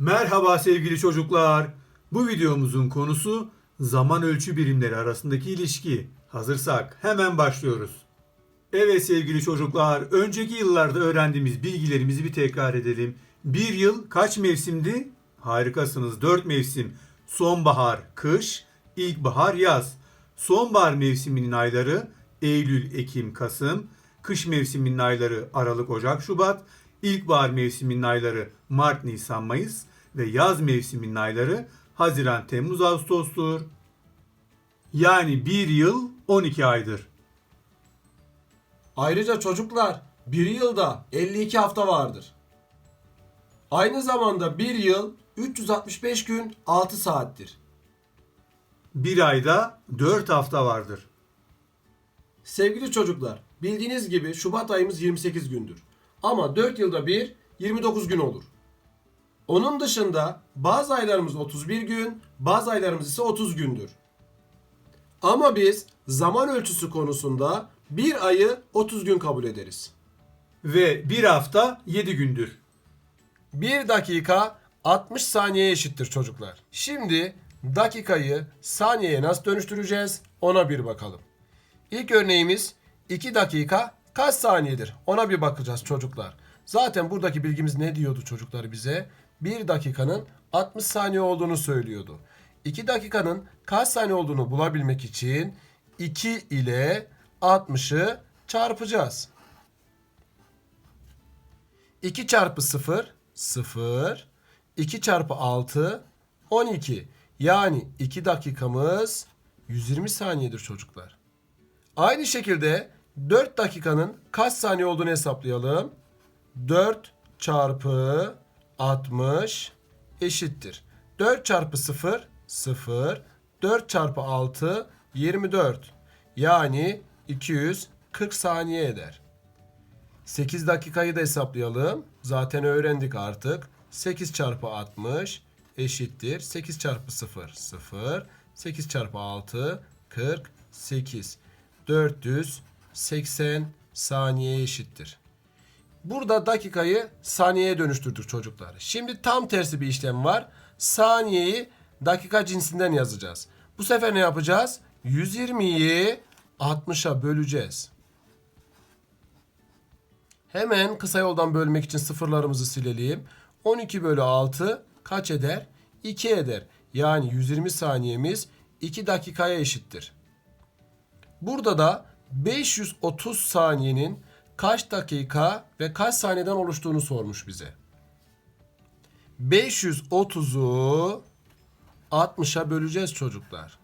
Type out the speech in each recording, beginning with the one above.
Merhaba sevgili çocuklar. Bu videomuzun konusu zaman ölçü birimleri arasındaki ilişki. Hazırsak hemen başlıyoruz. Evet sevgili çocuklar, önceki yıllarda öğrendiğimiz bilgilerimizi bir tekrar edelim. Bir yıl kaç mevsimdi? Harikasınız. Dört mevsim. Sonbahar, kış, ilkbahar, yaz. Sonbahar mevsiminin ayları Eylül, Ekim, Kasım. Kış mevsiminin ayları Aralık, Ocak, Şubat. İlkbahar mevsiminin ayları Mart, Nisan, Mayıs ve yaz mevsiminin ayları Haziran, Temmuz, Ağustos'tur. Yani bir yıl 12 aydır. Ayrıca çocuklar bir yılda 52 hafta vardır. Aynı zamanda bir yıl 365 gün 6 saattir. Bir ayda 4 hafta vardır. Sevgili çocuklar, bildiğiniz gibi Şubat ayımız 28 gündür. Ama 4 yılda bir 29 gün olur. Onun dışında bazı aylarımız 31 gün, bazı aylarımız ise 30 gündür. Ama biz zaman ölçüsü konusunda bir ayı 30 gün kabul ederiz. Ve bir hafta 7 gündür. 1 dakika 60 saniyeye eşittir çocuklar. Şimdi dakikayı saniyeye nasıl dönüştüreceğiz ona bir bakalım. İlk örneğimiz 2 dakika kaç saniyedir ona bir bakacağız çocuklar. Zaten buradaki bilgimiz ne diyordu çocuklar bize? 1 dakikanın 60 saniye olduğunu söylüyordu. 2 dakikanın kaç saniye olduğunu bulabilmek için 2 ile 60'ı çarpacağız. 2 çarpı 0 0 2 çarpı 6 12 yani 2 dakikamız 120 saniyedir çocuklar. Aynı şekilde 4 dakikanın kaç saniye olduğunu hesaplayalım. 4 çarpı 60 eşittir. 4 çarpı 0 0 4 çarpı 6 24 yani 240 saniye eder. 8 dakikayı da hesaplayalım. Zaten öğrendik artık. 8 çarpı 60 eşittir. 8 çarpı 0 0. 8 çarpı 6 48. 480 saniyeye eşittir. Burada dakikayı saniyeye dönüştürdük çocuklar. Şimdi tam tersi bir işlem var. Saniyeyi dakika cinsinden yazacağız. Bu sefer ne yapacağız? 120'yi 60'a böleceğiz. Hemen kısa yoldan bölmek için sıfırlarımızı silelim. 12 bölü 6 kaç eder? 2 eder. Yani 120 saniyemiz 2 dakikaya eşittir. Burada da 530 saniyenin kaç dakika ve kaç saniyeden oluştuğunu sormuş bize. 530'u 60'a böleceğiz çocuklar.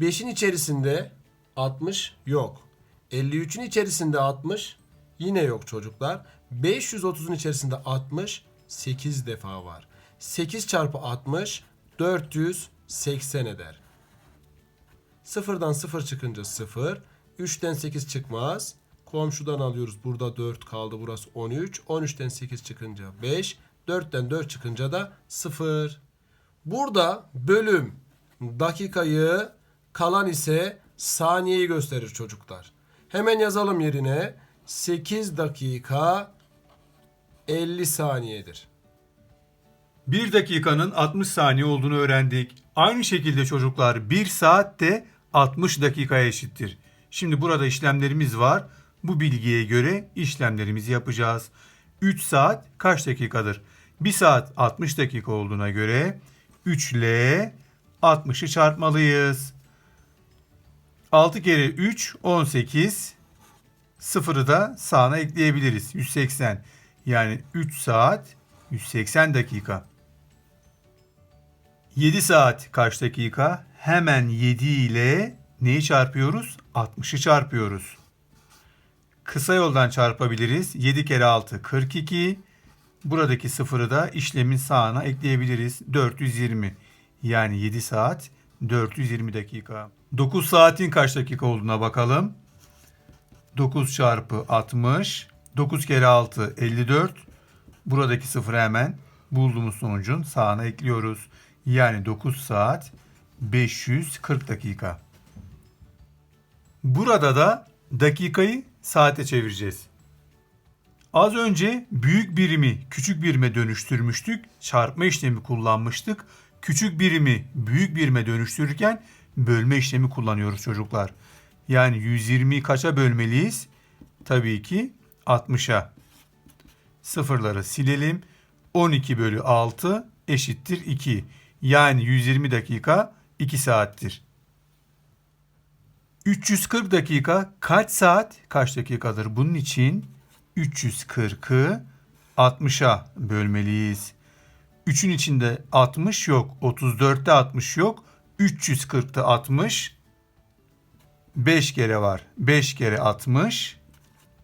5'in içerisinde 60 yok. 53'ün içerisinde 60 yine yok çocuklar. 530'un içerisinde 60 8 defa var. 8 çarpı 60 480 eder. Sıfırdan 0 çıkınca 0. 3'ten 8 çıkmaz. Komşudan alıyoruz. Burada 4 kaldı. Burası 13. 13'ten 8 çıkınca 5. 4'ten 4 çıkınca da 0. Burada bölüm dakikayı kalan ise saniyeyi gösterir çocuklar. Hemen yazalım yerine. 8 dakika 50 saniyedir. 1 dakikanın 60 saniye olduğunu öğrendik. Aynı şekilde çocuklar 1 saat de 60 dakikaya eşittir. Şimdi burada işlemlerimiz var. Bu bilgiye göre işlemlerimizi yapacağız. 3 saat kaç dakikadır? 1 saat 60 dakika olduğuna göre 3 ile 60'ı çarpmalıyız. 6 kere 3 18. Sıfırı da sağına ekleyebiliriz. 180. Yani 3 saat 180 dakika. 7 saat kaç dakika? Hemen 7 ile neyi çarpıyoruz? 60'ı çarpıyoruz. Kısa yoldan çarpabiliriz. 7 kere 6 42. Buradaki sıfırı da işlemin sağına ekleyebiliriz. 420. Yani 7 saat 420 dakika. 9 saatin kaç dakika olduğuna bakalım. 9 çarpı 60. 9 kere 6 54. Buradaki sıfırı hemen bulduğumuz sonucun sağına ekliyoruz. Yani 9 saat 540 dakika. Burada da dakikayı saate çevireceğiz. Az önce büyük birimi küçük birime dönüştürmüştük. Çarpma işlemi kullanmıştık. Küçük birimi büyük birime dönüştürürken bölme işlemi kullanıyoruz çocuklar. Yani 120'yi kaça bölmeliyiz? Tabii ki 60'a. Sıfırları silelim. 12 bölü 6 eşittir 2. Yani 120 dakika 2 saattir. 340 dakika kaç saat kaç dakikadır? Bunun için 340'ı 60'a bölmeliyiz. 3'ün içinde 60 yok. 34'te 60 yok. 340'ta 60. 5 kere var. 5 kere 60.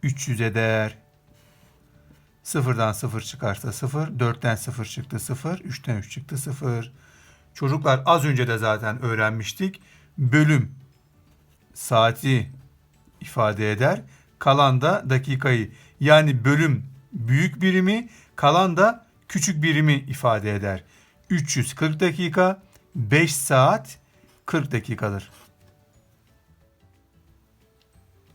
300 eder. Sıfırdan sıfır çıkarsa sıfır. 4'ten sıfır çıktı sıfır. 3'ten 3 çıktı sıfır. Çocuklar az önce de zaten öğrenmiştik. Bölüm saati ifade eder. Kalan da dakikayı. Yani bölüm büyük birimi, kalan da küçük birimi ifade eder. 340 dakika 5 saat 40 dakikadır.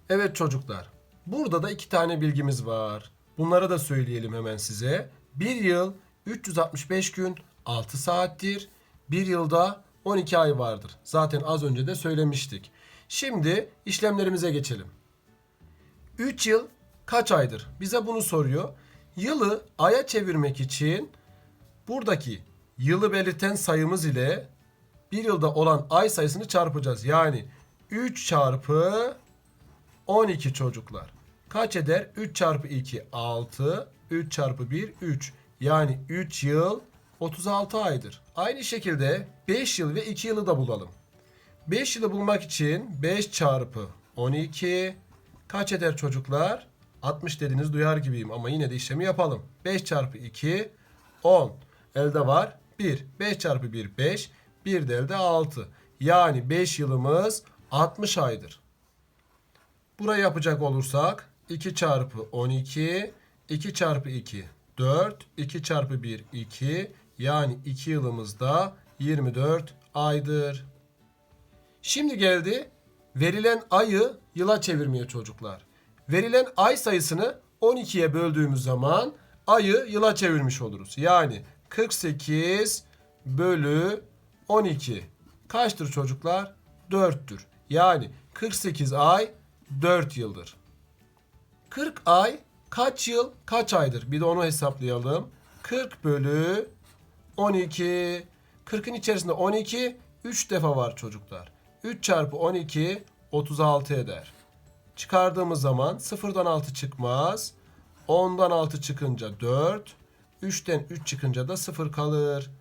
Evet çocuklar. Burada da iki tane bilgimiz var. Bunları da söyleyelim hemen size. Bir yıl 365 gün 6 saattir. Bir yılda 12 ay vardır. Zaten az önce de söylemiştik. Şimdi işlemlerimize geçelim. 3 yıl kaç aydır? Bize bunu soruyor. Yılı aya çevirmek için buradaki yılı belirten sayımız ile bir yılda olan ay sayısını çarpacağız. Yani 3 çarpı 12 çocuklar. Kaç eder? 3 çarpı 2 6. 3 çarpı 1 3. Yani 3 yıl 36 aydır. Aynı şekilde 5 yıl ve 2 yılı da bulalım. 5 yılı bulmak için 5 çarpı 12 kaç eder çocuklar? 60 dediniz duyar gibiyim ama yine de işlemi yapalım. 5 çarpı 2 10. Elde var 1. 5 çarpı 1 5. 1 de elde 6. Yani 5 yılımız 60 aydır. Burayı yapacak olursak 2 çarpı 12 2 çarpı 2 4 2 çarpı 1 2 yani 2 yılımızda 24 aydır. Şimdi geldi verilen ayı yıla çevirmeye çocuklar. Verilen ay sayısını 12'ye böldüğümüz zaman ayı yıla çevirmiş oluruz. Yani 48 bölü 12 kaçtır çocuklar? 4'tür. Yani 48 ay 4 yıldır. 40 ay kaç yıl kaç aydır? Bir de onu hesaplayalım. 40 bölü 12. 40'ın içerisinde 12 3 defa var çocuklar. 3 çarpı 12 36 eder. Çıkardığımız zaman 0'dan 6 çıkmaz. 10'dan 6 çıkınca 4. 3'ten 3 çıkınca da 0 kalır.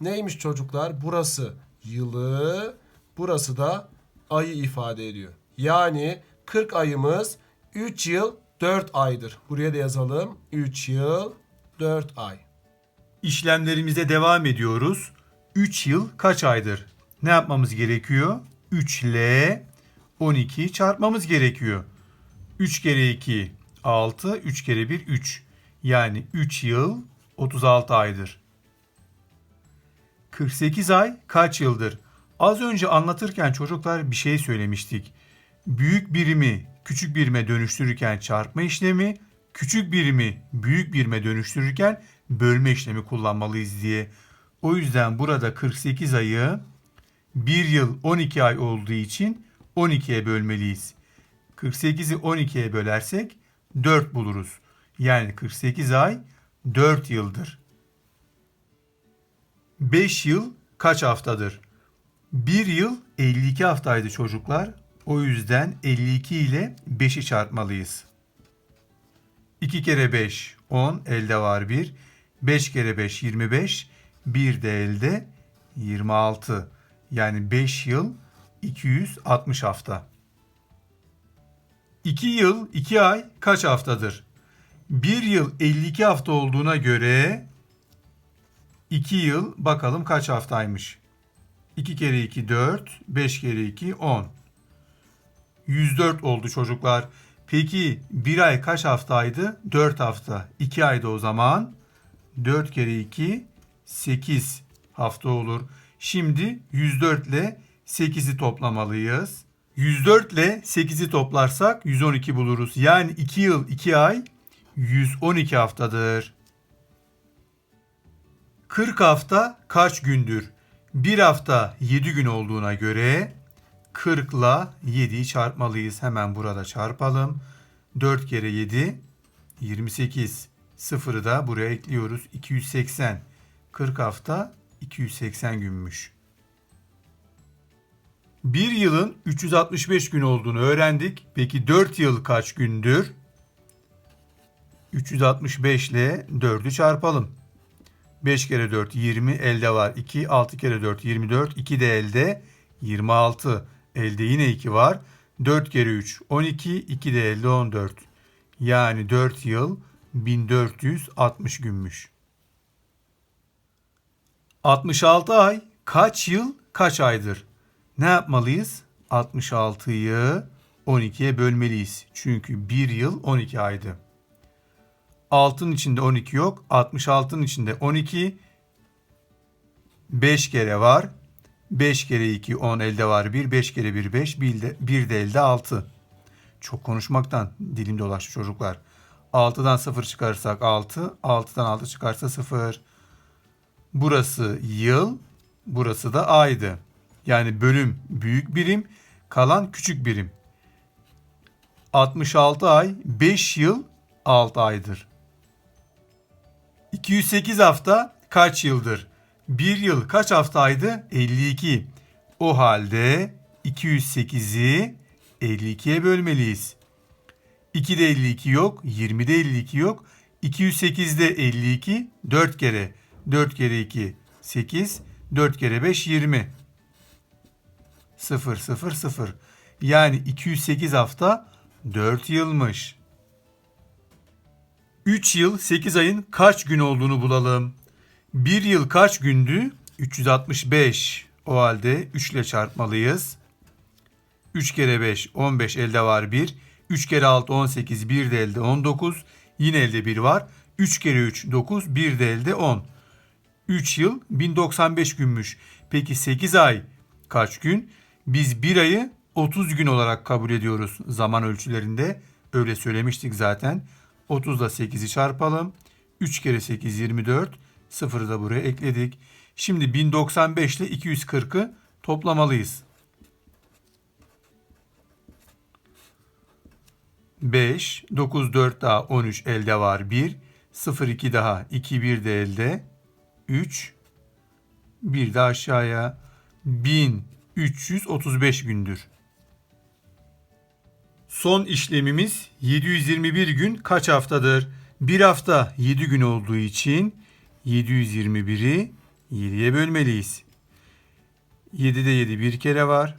Neymiş çocuklar? Burası yılı, burası da ayı ifade ediyor. Yani 40 ayımız 3 yıl 4 aydır. Buraya da yazalım. 3 yıl 4 ay. İşlemlerimize devam ediyoruz. 3 yıl kaç aydır? Ne yapmamız gerekiyor? 3 ile 12'yi çarpmamız gerekiyor. 3 kere 2 6, 3 kere 1 3. Yani 3 yıl 36 aydır. 48 ay kaç yıldır? Az önce anlatırken çocuklar bir şey söylemiştik. Büyük birimi küçük birime dönüştürürken çarpma işlemi, küçük birimi büyük birime dönüştürürken bölme işlemi kullanmalıyız diye. O yüzden burada 48 ayı 1 yıl 12 ay olduğu için 12'ye bölmeliyiz. 48'i 12'ye bölersek 4 buluruz. Yani 48 ay 4 yıldır. 5 yıl kaç haftadır? 1 yıl 52 haftaydı çocuklar. O yüzden 52 ile 5'i çarpmalıyız. 2 kere 5 10 elde var 1. 5 kere 5 25. 1 de elde 26. Yani 5 yıl 260 hafta. 2 yıl 2 ay kaç haftadır? 1 yıl 52 hafta olduğuna göre 2 yıl bakalım kaç haftaymış. 2 kere 2 4, 5 kere 2 10. 104 oldu çocuklar. Peki bir ay kaç haftaydı? 4 hafta. 2 ayda o zaman 4 kere 2 8 hafta olur. Şimdi 104 ile 8'i toplamalıyız. 104 ile 8'i toplarsak 112 buluruz. Yani 2 yıl 2 ay 112 haftadır. 40 hafta kaç gündür? Bir hafta 7 gün olduğuna göre 40 ile 7'yi çarpmalıyız. Hemen burada çarpalım. 4 kere 7 28. Sıfırı da buraya ekliyoruz. 280. 40 hafta 280 günmüş. Bir yılın 365 gün olduğunu öğrendik. Peki 4 yıl kaç gündür? 365 ile 4'ü çarpalım. 5 kere 4 20 elde var 2 6 kere 4 24 2 de elde 26 elde yine 2 var 4 kere 3 12 2 de elde 14 yani 4 yıl 1460 günmüş. 66 ay kaç yıl kaç aydır? Ne yapmalıyız? 66'yı 12'ye bölmeliyiz. Çünkü 1 yıl 12 aydı. 6'nın içinde 12 yok. 66'nın içinde 12. 5 kere var. 5 kere 2 10 elde var 1. 5 kere 1 5. 1 de, 1 de elde 6. Çok konuşmaktan dilim dolaştı çocuklar. 6'dan 0 çıkarırsak 6. 6'dan 6 çıkarsa 0. Burası yıl. Burası da aydı. Yani bölüm büyük birim. Kalan küçük birim. 66 ay 5 yıl 6 aydır. 208 hafta kaç yıldır? Bir yıl kaç haftaydı? 52. O halde 208'i 52'ye bölmeliyiz. 2'de 52 yok, 20'de 52 yok. 208'de 52 4 kere. 4 kere 2 8, 4 kere 5 20. 0 0 0. Yani 208 hafta 4 yılmış. 3 yıl 8 ayın kaç gün olduğunu bulalım. 1 yıl kaç gündü? 365. O halde 3 ile çarpmalıyız. 3 kere 5 15 elde var 1. 3 kere 6 18 1 de elde 19. Yine elde 1 var. 3 kere 3 9 1 de elde 10. 3 yıl 1095 günmüş. Peki 8 ay kaç gün? Biz 1 ayı 30 gün olarak kabul ediyoruz zaman ölçülerinde. Öyle söylemiştik zaten. 30 ile 8'i çarpalım. 3 kere 8 24. 0'ı da buraya ekledik. Şimdi 1095 ile 240'ı toplamalıyız. 5, 9, 4 daha 13 elde var 1. 0, 2 daha 2, 1 de elde. 3, 1 de aşağıya 1335 gündür. Son işlemimiz 721 gün kaç haftadır? Bir hafta 7 gün olduğu için 721'i 7'ye bölmeliyiz. 7'de 7 bir kere var.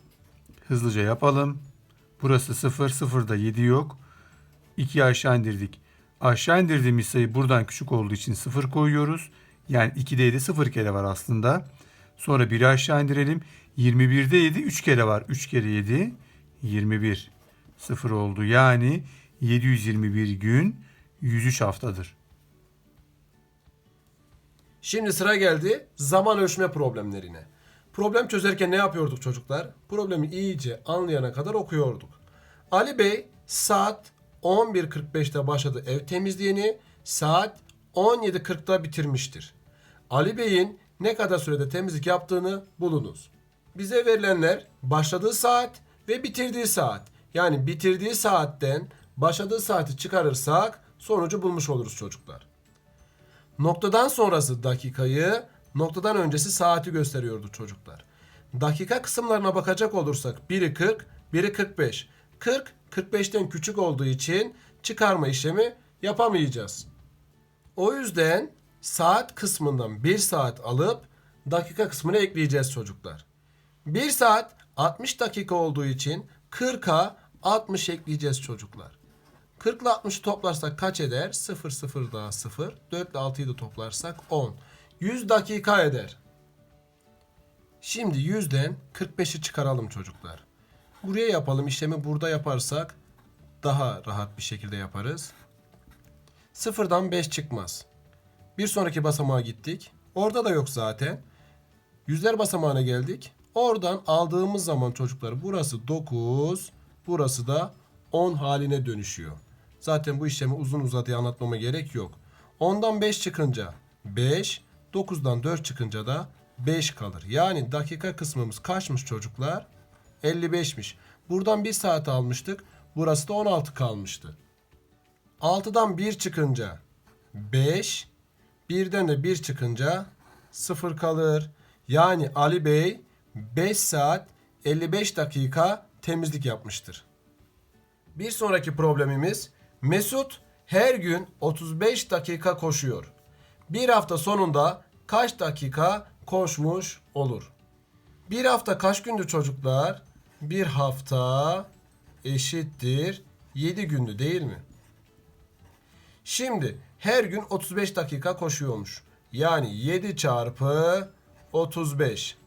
Hızlıca yapalım. Burası 0, 0'da 7 yok. 2'yi aşağı indirdik. Aşağı indirdiğimiz sayı buradan küçük olduğu için 0 koyuyoruz. Yani 2'de 7 0 kere var aslında. Sonra 1'i aşağı indirelim. 21'de 7 3 kere var. 3 kere 7 21. 0 oldu. Yani 721 gün 103 haftadır. Şimdi sıra geldi zaman ölçme problemlerine. Problem çözerken ne yapıyorduk çocuklar? Problemi iyice anlayana kadar okuyorduk. Ali Bey saat 11.45'te başladı ev temizliğini, saat 17.40'da bitirmiştir. Ali Bey'in ne kadar sürede temizlik yaptığını bulunuz. Bize verilenler başladığı saat ve bitirdiği saat. Yani bitirdiği saatten başladığı saati çıkarırsak sonucu bulmuş oluruz çocuklar. Noktadan sonrası dakikayı, noktadan öncesi saati gösteriyordu çocuklar. Dakika kısımlarına bakacak olursak biri 40, biri 45. 40, 45'ten küçük olduğu için çıkarma işlemi yapamayacağız. O yüzden saat kısmından 1 saat alıp dakika kısmını ekleyeceğiz çocuklar. 1 saat 60 dakika olduğu için 40'a 60 ekleyeceğiz çocuklar. 40 ile 60'ı toplarsak kaç eder? 0 0 daha 0. 4 ile 6'yı da toplarsak 10. 100 dakika eder. Şimdi 100'den 45'i çıkaralım çocuklar. Buraya yapalım. işlemi burada yaparsak daha rahat bir şekilde yaparız. Sıfırdan 5 çıkmaz. Bir sonraki basamağa gittik. Orada da yok zaten. Yüzler basamağına geldik. Oradan aldığımız zaman çocuklar burası 9, burası da 10 haline dönüşüyor. Zaten bu işlemi uzun uzadıya anlatmama gerek yok. 10'dan 5 çıkınca 5, 9'dan 4 çıkınca da 5 kalır. Yani dakika kısmımız kaçmış çocuklar? 55'miş. Buradan 1 saat almıştık. Burası da 16 kalmıştı. 6'dan 1 çıkınca 5, 1'den de 1 çıkınca 0 kalır. Yani Ali Bey 5 saat 55 dakika temizlik yapmıştır. Bir sonraki problemimiz Mesut her gün 35 dakika koşuyor. Bir hafta sonunda kaç dakika koşmuş olur? Bir hafta kaç gündür çocuklar? Bir hafta eşittir 7 gündü değil mi? Şimdi her gün 35 dakika koşuyormuş. Yani 7 çarpı 35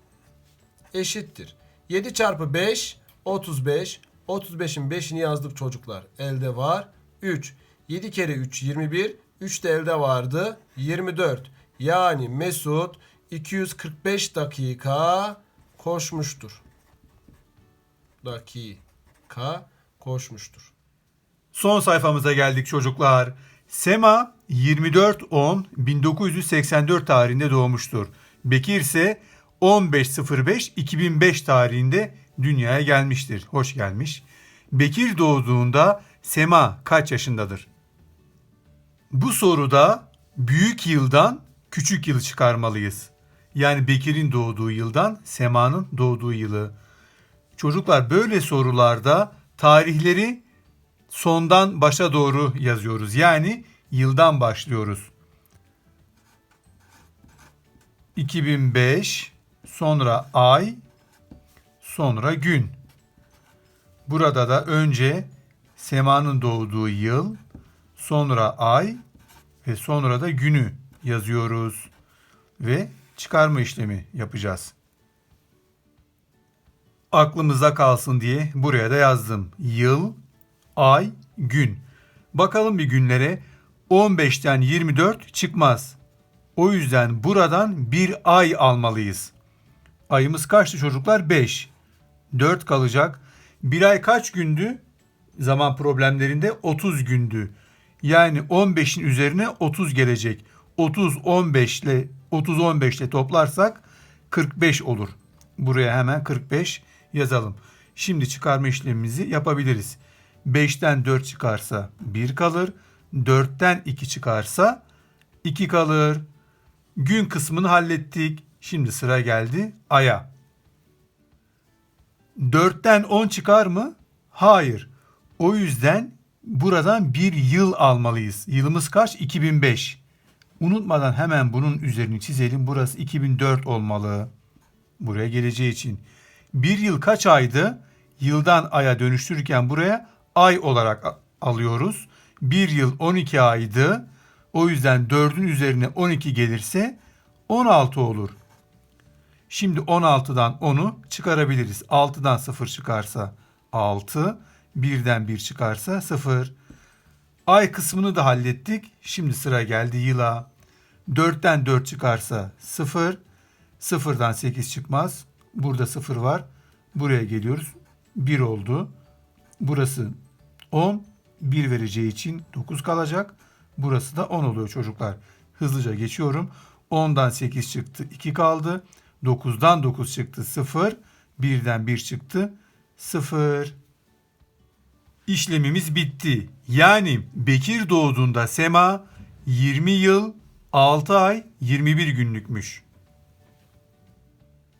eşittir. 7 çarpı 5 35. 35'in 5'ini yazdık çocuklar. Elde var 3. 7 kere 3 21. 3 de elde vardı 24. Yani Mesut 245 dakika koşmuştur. Dakika koşmuştur. Son sayfamıza geldik çocuklar. Sema 24-10-1984 tarihinde doğmuştur. Bekir ise 15.05-2005 tarihinde dünyaya gelmiştir. Hoş gelmiş. Bekir doğduğunda Sema kaç yaşındadır? Bu soruda büyük yıldan küçük yılı çıkarmalıyız. Yani Bekir'in doğduğu yıldan Sema'nın doğduğu yılı. Çocuklar böyle sorularda tarihleri sondan başa doğru yazıyoruz. Yani yıldan başlıyoruz. 2005 sonra ay sonra gün. Burada da önce Sema'nın doğduğu yıl, sonra ay ve sonra da günü yazıyoruz ve çıkarma işlemi yapacağız. Aklımızda kalsın diye buraya da yazdım. Yıl, ay, gün. Bakalım bir günlere 15'ten 24 çıkmaz. O yüzden buradan bir ay almalıyız. Ayımız kaçtı çocuklar? 5. 4 kalacak. Bir ay kaç gündü? Zaman problemlerinde 30 gündü. Yani 15'in üzerine 30 gelecek. 30 15 ile 30 15 ile toplarsak 45 olur. Buraya hemen 45 yazalım. Şimdi çıkarma işlemimizi yapabiliriz. 5'ten 4 çıkarsa 1 kalır. 4'ten 2 çıkarsa 2 kalır. Gün kısmını hallettik. Şimdi sıra geldi aya. 4'ten 10 çıkar mı? Hayır. O yüzden buradan bir yıl almalıyız. Yılımız kaç? 2005. Unutmadan hemen bunun üzerini çizelim. Burası 2004 olmalı. Buraya geleceği için. Bir yıl kaç aydı? Yıldan aya dönüştürürken buraya ay olarak alıyoruz. Bir yıl 12 aydı. O yüzden 4'ün üzerine 12 gelirse 16 olur. Şimdi 16'dan 10'u çıkarabiliriz. 6'dan 0 çıkarsa 6, 1'den 1 çıkarsa 0. Ay kısmını da hallettik. Şimdi sıra geldi yıla. 4'ten 4 çıkarsa 0, 0'dan 8 çıkmaz. Burada 0 var. Buraya geliyoruz. 1 oldu. Burası 10, 1 vereceği için 9 kalacak. Burası da 10 oluyor çocuklar. Hızlıca geçiyorum. 10'dan 8 çıktı 2 kaldı. 9'dan 9 çıktı 0. 1'den 1 çıktı 0. İşlemimiz bitti. Yani Bekir doğduğunda Sema 20 yıl 6 ay 21 günlükmüş.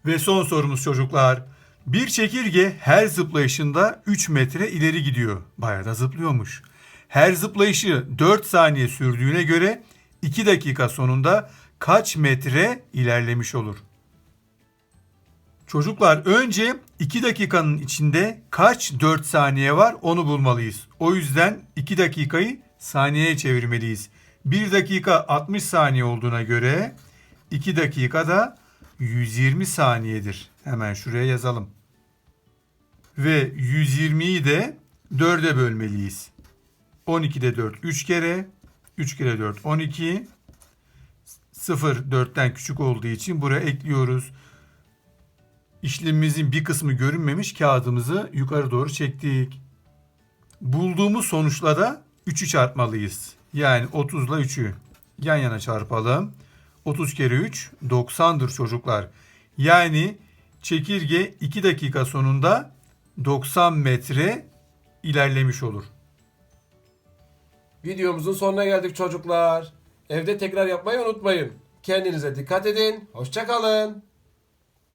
Ve son sorumuz çocuklar. Bir çekirge her zıplayışında 3 metre ileri gidiyor. Bayağı da zıplıyormuş. Her zıplayışı 4 saniye sürdüğüne göre 2 dakika sonunda kaç metre ilerlemiş olur? Çocuklar önce 2 dakikanın içinde kaç 4 saniye var onu bulmalıyız. O yüzden 2 dakikayı saniyeye çevirmeliyiz. 1 dakika 60 saniye olduğuna göre 2 dakika da 120 saniyedir. Hemen şuraya yazalım. Ve 120'yi de 4'e bölmeliyiz. 12'de 4 3 kere. 3 kere 4 12. 0 4'ten küçük olduğu için buraya ekliyoruz. İşlemimizin bir kısmı görünmemiş kağıdımızı yukarı doğru çektik. Bulduğumuz sonuçla da 3'ü çarpmalıyız. Yani 30 ile 3'ü yan yana çarpalım. 30 kere 3 90'dır çocuklar. Yani çekirge 2 dakika sonunda 90 metre ilerlemiş olur. Videomuzun sonuna geldik çocuklar. Evde tekrar yapmayı unutmayın. Kendinize dikkat edin. Hoşçakalın.